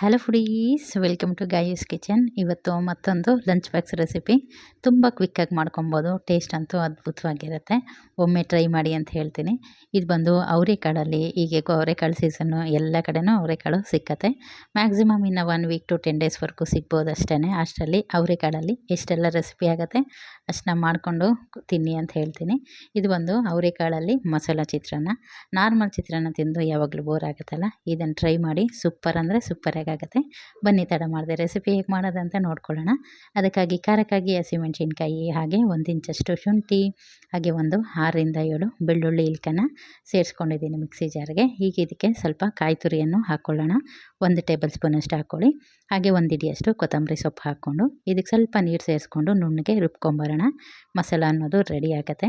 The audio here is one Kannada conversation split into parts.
Hello foodies welcome to Gayu's kitchen ಇವತ್ತು ಮತ್ತೊಂದು ಲಂಚ್ ಬಾಕ್ಸ್ ರೆಸಿಪಿ ತುಂಬ ಕ್ವಿಕ್ಕಾಗಿ ಮಾಡ್ಕೊಬೋದು. ಟೇಸ್ಟ್ ಅಂತೂ ಅದ್ಭುತವಾಗಿರುತ್ತೆ. ಒಮ್ಮೆ ಟ್ರೈ ಮಾಡಿ ಅಂತ ಹೇಳ್ತೀನಿ. ಇದು ಬಂದು ಅವರೆಕಾಳಲ್ಲಿ ಈಗ ಅವರೆಕಾಳು ಸೀಸನ್ನು ಎಲ್ಲ ಕಡೆನೂ ಅವರೆಕಾಳು ಸಿಕ್ಕತ್ತೆ. ಮ್ಯಾಕ್ಸಿಮಮ್ ಇನ್ನು ಒನ್ ವೀಕ್ ಟು ಟೆನ್ ಡೇಸ್ವರೆಗೂ ಸಿಗ್ಬೋದು ಅಷ್ಟೇ ಅಷ್ಟರಲ್ಲಿ ಅವರೆಕಾಳಲ್ಲಿ ಎಷ್ಟೆಲ್ಲ ರೆಸಿಪಿ ಆಗುತ್ತೆ ಅಷ್ಟನ್ನ ಮಾಡಿಕೊಂಡು ತಿನ್ನಿ ಅಂತ ಹೇಳ್ತೀನಿ. ಇದು ಬಂದು ಅವರೆಕಾಳಲ್ಲಿ ಮಸಾಲ ಚಿತ್ರಾನ್ನ. ನಾರ್ಮಲ್ ಚಿತ್ರಾನ್ನ ತಿಂದು ಯಾವಾಗಲೂ ಬೋರ್ ಆಗುತ್ತಲ್ಲ, ಇದನ್ನು ಟ್ರೈ ಮಾಡಿ. ಸೂಪರ್ ಅಂದರೆ ಸೂಪರ್ ಬನ್ನಿ ತಡ ಮಾಡಿದೆ ರೆಸಿಪಿ ಹೇಗೆ ಮಾಡೋದಂತ ನೋಡ್ಕೊಳ್ಳೋಣ. ಅದಕ್ಕಾಗಿ ಖಾರಕ್ಕಾಗಿ ಹಸಿಮೆಣಸಿನ್ಕಾಯಿ, ಹಾಗೆ ಒಂದು ಇಂಚಷ್ಟು ಶುಂಠಿ, ಹಾಗೆ ಒಂದು ಆರರಿಂದ ಏಳು ಬೆಳ್ಳುಳ್ಳಿ ಇಲ್ಕನ ಸೇರಿಸ್ಕೊಂಡಿದ್ದೀನಿ ಮಿಕ್ಸಿ ಜಾರ್ಗೆ. ಈಗ ಇದಕ್ಕೆ ಸ್ವಲ್ಪ ಕಾಯಿ ತುರಿಯನ್ನು ಹಾಕ್ಕೊಳ್ಳೋಣ ಒಂದು ಟೇಬಲ್ ಸ್ಪೂನಷ್ಟು ಹಾಕ್ಕೊಳ್ಳಿ ಹಾಗೆ ಒಂದು ಇಡಿಯಷ್ಟು ಕೊತ್ತಂಬರಿ ಸೊಪ್ಪು ಹಾಕ್ಕೊಂಡು, ಇದಕ್ಕೆ ಸ್ವಲ್ಪ ನೀರು ಸೇರಿಸ್ಕೊಂಡು ನುಣ್ಣಗೆ ರುಬ್ಕೊಂಬರೋಣ. ಮಸಾಲ ಅನ್ನೋದು ರೆಡಿ ಆಗುತ್ತೆ.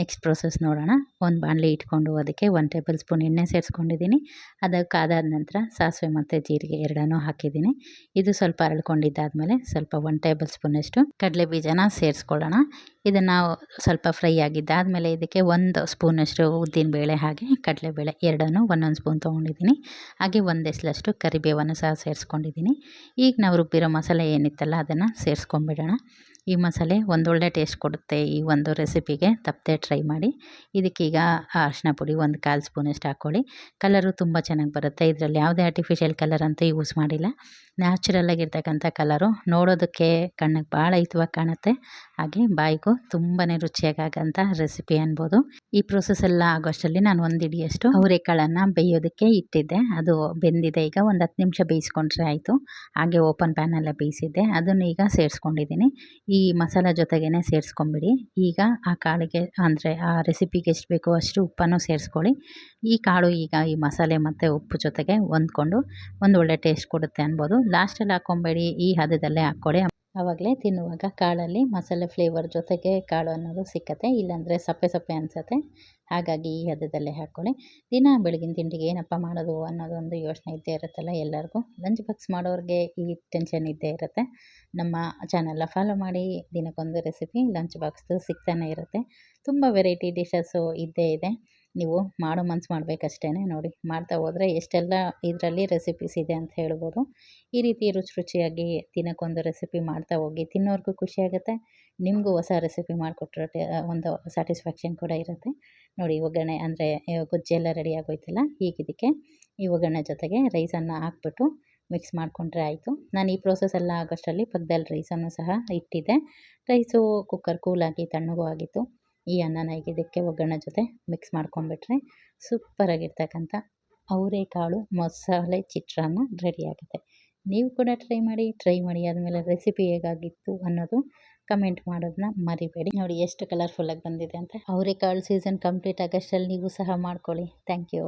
ನೆಕ್ಸ್ಟ್ ಪ್ರೊಸೆಸ್ ನೋಡೋಣ. ಒಂದು ಬಾಣಲಿ ಇಟ್ಕೊಂಡು ಅದಕ್ಕೆ ಒಂದು ಟೇಬಲ್ ಸ್ಪೂನ್ ಎಣ್ಣೆ ಸೇರಿಸ್ಕೊಂಡಿದ್ದೀನಿ. ಅದಕ್ಕೆ ಕಾದಾದ ನಂತರ ಸಾಸಿವೆ ಮತ್ತು ಜೀರಿಗೆ ಎರಡನ್ನೂ ಹಾಕಿದ್ದೀನಿ. ಇದು ಸ್ವಲ್ಪ ಅರಳ್ಕೊಂಡಿದ್ದಾದಮೇಲೆ ಸ್ವಲ್ಪ ಒನ್ ಟೇಬಲ್ ಸ್ಪೂನಷ್ಟು ಕಡಲೆ ಬೀಜನ ಸೇರಿಸ್ಕೊಳ್ಳೋಣ. ಇದನ್ನು ಸ್ವಲ್ಪ ಫ್ರೈ ಆಗಿದ್ದಾದಮೇಲೆ ಇದಕ್ಕೆ ಒಂದು ಸ್ಪೂನಷ್ಟು ಉದ್ದಿನಬೇಳೆ ಹಾಗೆ ಕಡಲೆಬೇಳೆ ಎರಡನ್ನೂ ಒಂದೊಂದು ಸ್ಪೂನ್ ತೊಗೊಂಡಿದ್ದೀನಿ. ಹಾಗೆ ಒಂದು ಎಸ್ಲಷ್ಟು ಕರಿಬೇವನ್ನು ಸಹ ಸೇರಿಸ್ಕೊಂಡಿದ್ದೀನಿ. ಈಗ ನಾವು ರುಬ್ಬಿರೋ ಮಸಾಲೆ ಏನಿತ್ತಲ್ಲ ಅದನ್ನು ಸೇರಿಸ್ಕೊಂಬಿಡೋಣ ಈ ಮಸಾಲೆ ಒಂದೊಳ್ಳೆ ಟೇಸ್ಟ್ ಕೊಡುತ್ತೆ ಈ ಒಂದು ರೆಸಿಪಿಗೆ ತಪ್ಪದೆ ಟ್ರೈ ಮಾಡಿ. ಇದಕ್ಕೀಗ ಅರಿಶಿನ ಪುಡಿ ಒಂದು ಕಾಲು ಸ್ಪೂನಷ್ಟು ಹಾಕ್ಕೊಳ್ಳಿ. ಕಲರು ತುಂಬ ಚೆನ್ನಾಗಿ ಬರುತ್ತೆ. ಇದರಲ್ಲಿ ಯಾವುದೇ ಆರ್ಟಿಫಿಷಿಯಲ್ ಕಲರ್ ಅಂತ ಯೂಸ್ ಮಾಡಿಲ್ಲ. ನ್ಯಾಚುರಲ್ಲಾಗಿರ್ತಕ್ಕಂಥ ಕಲರು ನೋಡೋದಕ್ಕೆ ಕಣ್ಣಿಗೆ ಭಾಳ ಹಿತವಾಗಿ ಕಾಣುತ್ತೆ. ಹಾಗೆ ಬಾಯಿಗೂ ತುಂಬಾ ರುಚಿಯಾಗಂಥ ರೆಸಿಪಿ ಅನ್ಬೋದು. ಈ ಪ್ರೊಸೆಸ್ ಎಲ್ಲ ಆಗೋಷ್ಟರಲ್ಲಿ ನಾನು ಒಂದು ಹಿಡಿಯಷ್ಟು ಅವರೆಕಾಳನ್ನು ಬೇಯೋದಕ್ಕೆ ಇಟ್ಟಿದ್ದೆ. ಅದು ಬೆಂದಿದೆ. ಈಗ ಒಂದು ಹತ್ತು ನಿಮಿಷ ಬೇಯಿಸ್ಕೊಂಡ್ರೆ ಆಯಿತು. ಹಾಗೆ ಓಪನ್ ಪ್ಯಾನಲ್ಲೇ ಬೇಯಿಸಿದ್ದೆ. ಅದನ್ನು ಈಗ ಸೇರಿಸ್ಕೊಂಡಿದ್ದೀನಿ. ಈ ಮಸಾಲ ಜೊತೆಗೇ ಸೇರಿಸ್ಕೊಂಬಿಡಿ. ಈಗ ಆ ಕಾಳಿಗೆ ಅಂದರೆ ಆ ರೆಸಿಪಿಗೆ ಎಷ್ಟು ಬೇಕೋ ಅಷ್ಟು ಉಪ್ಪನ್ನು ಸೇರಿಸ್ಕೊಳ್ಳಿ. ಈ ಕಾಳು ಈಗ ಈ ಮಸಾಲೆ ಮತ್ತು ಉಪ್ಪು ಜೊತೆಗೆ ಹೊಂದ್ಕೊಂಡು ಒಂದು ಒಳ್ಳೆ ಟೇಸ್ಟ್ ಕೊಡುತ್ತೆ ಅನ್ಬೋದು. ಲಾಸ್ಟಲ್ಲಿ ಹಾಕ್ಕೊಂಬೇಡಿ ಈ ಹದದಲ್ಲೇ ಹಾಕ್ಕೊಳ್ಳಿ. ಆವಾಗಲೇ ತಿನ್ನುವಾಗ ಕಾಳಲ್ಲಿ ಮಸಾಲೆ ಫ್ಲೇವರ್ ಜೊತೆಗೆ ಕಾಳು ಅನ್ನೋದು ಸಿಕ್ಕತ್ತೆ, ಇಲ್ಲಾಂದರೆ ಸಪ್ಪೆ ಸಪ್ಪೆ ಅನಿಸತ್ತೆ. ಹಾಗಾಗಿ ಈ ಹದದಲ್ಲೇ ಹಾಕ್ಕೊಳ್ಳಿ ದಿನ ಬೆಳಗಿನ ತಿಂಡಿಗೆ ಏನಪ್ಪ ಮಾಡೋದು ಅನ್ನೋದೊಂದು ಯೋಚನೆ ಇದ್ದೇ ಇರುತ್ತಲ್ಲ ಎಲ್ಲರಿಗೂ. ಲಂಚ್ ಬಾಕ್ಸ್ ಮಾಡೋರಿಗೆ ಈ ಟೆನ್ಷನ್ ಇದ್ದೇ ಇರುತ್ತೆ. ನಮ್ಮ ಚಾನಲ್ನ ಫಾಲೋ ಮಾಡಿ, ದಿನಕ್ಕೊಂದು ರೆಸಿಪಿ ಲಂಚ್ ಬಾಕ್ಸ್ದು ಸಿಗ್ತಾನೆ ಇರುತ್ತೆ. ತುಂಬ ವೆರೈಟಿ ಡಿಶಸ್ಸು ಇದ್ದೇ ಇದೆ. ನೀವು ಮಾಡೋ ಮನ್ಸು ಮಾಡಬೇಕಷ್ಟೇ ನೋಡಿ. ಮಾಡ್ತಾ ಹೋದರೆ ಎಷ್ಟೆಲ್ಲ ಇದರಲ್ಲಿ ರೆಸಿಪೀಸ್ ಇದೆ ಅಂತ ಹೇಳ್ಬೋದು. ಈ ರೀತಿ ರುಚಿ ರುಚಿಯಾಗಿ ದಿನಕ್ಕೊಂದು ರೆಸಿಪಿ ಮಾಡ್ತಾ ಹೋಗಿ ತಿನ್ನೋರ್ಗೂ ಖುಷಿಯಾಗುತ್ತೆ ನಿಮಗೂ ಹೊಸ ರೆಸಿಪಿ ಮಾಡಿಕೊಟ್ರೆ ಒಂದು ಸ್ಯಾಟಿಸ್ಫ್ಯಾಕ್ಷನ್ ಕೂಡ ಇರುತ್ತೆ. ನೋಡಿ ಒಗ್ಗರಣೆ ಅಂದರೆ ಗೊಜ್ಜೆಲ್ಲ ರೆಡಿ ಆಗೋಯ್ತಲ್ಲ ಹೀಗಿದ್ದಕ್ಕೆ ಈ ಒಗ್ಗರಣೆ ಜೊತೆಗೆ ರೈಸನ್ನು ಹಾಕ್ಬಿಟ್ಟು ಮಿಕ್ಸ್ ಮಾಡಿಕೊಂಡ್ರೆ ಆಯಿತು. ನಾನು ಈ ಪ್ರೋಸೆಸ್ ಎಲ್ಲ ಆಗೋಷ್ಟರಲ್ಲಿ ಪಕ್ಕದಲ್ಲಿ ರೈಸನ್ನು ಸಹ ಇಟ್ಟಿದ್ದೆ. ರೈಸು ಕುಕ್ಕರ್ ಕೂಲಾಗಿ ತಣ್ಣಗೂ ಆಗಿತ್ತು. ಈ ಅನ್ನನ ಈಗ ಇದಕ್ಕೆ ಒಗ್ಗರಣೆ ಜೊತೆ ಮಿಕ್ಸ್ ಮಾಡ್ಕೊಂಬಿಟ್ರೆ ಸೂಪರಾಗಿರ್ತಕ್ಕಂಥ ಅವರೆಕಾಳು ಮಸಾಲೆ ಚಿತ್ರಾನ್ನ ರೆಡಿ ಆಗುತ್ತೆ. ನೀವು ಕೂಡ ಟ್ರೈ ಮಾಡಿ ಟ್ರೈ ಮಾಡಿ. ಆದಮೇಲೆ ರೆಸಿಪಿ ಹೇಗಾಗಿತ್ತು ಅನ್ನೋದು ಕಮೆಂಟ್ ಮಾಡೋದನ್ನ ಮರಿಬೇಡಿ. ನೋಡಿ ಎಷ್ಟು ಕಲರ್ಫುಲ್ಲಾಗಿ ಬಂದಿದೆ ಅಂತ. ಅವರೆಕಾಳು ಸೀಸನ್ ಕಂಪ್ಲೀಟ್ ಆಗೋಷ್ಟರಲ್ಲಿ ನೀವು ಸಹ ಮಾಡ್ಕೊಳ್ಳಿ. Thank you